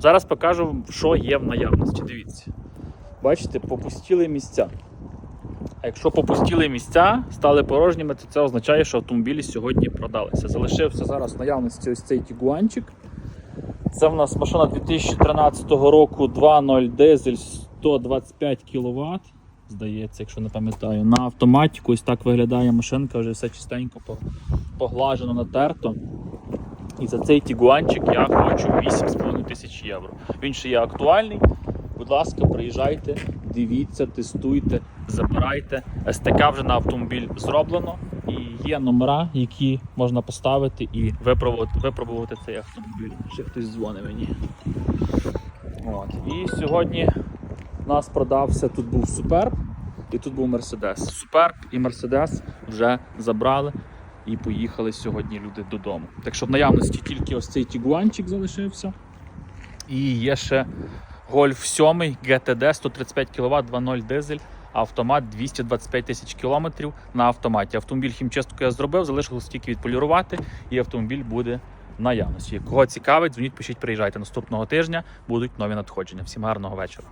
Зараз покажу, що є в наявності. Дивіться. Бачите, попустіли місця. А якщо попустіли місця, стали порожніми, то це означає, що автомобілі сьогодні продалися. Залишився зараз в наявності ось цей тігуанчик. Це в нас машина 2013 року 2.0 дизель 125 кВт. Здається, якщо не пам'ятаю, на автоматику ось так виглядає машинка, вже все чистенько поглажено, натерто. І за цей тігуанчик я хочу 8,5 тисяч євро. Він ще є актуальний. Будь ласка, приїжджайте, дивіться, тестуйте, забирайте. СТК вже на автомобіль зроблено. І є номера, які можна поставити і випробувати, випробувати цей автомобіль. Ще хтось дзвонить мені. От. І сьогодні у нас продався тут був Суперб і тут був Мерседес. Суперб і Мерседес вже забрали і поїхали сьогодні люди додому. Так що в наявності тільки ось цей тігуанчик залишився. І є ще Golf 7 GTD 135 кВт 2.0 дизель. Автомат 225 тисяч кілометрів на автоматі. Автомобіль хімчистку я зробив, залишилось тільки відполірувати, і автомобіль буде в наявності. Кого цікавить, дзвоніть, пишіть, приїжджайте наступного тижня. Будуть нові надходження. Всім гарного вечора.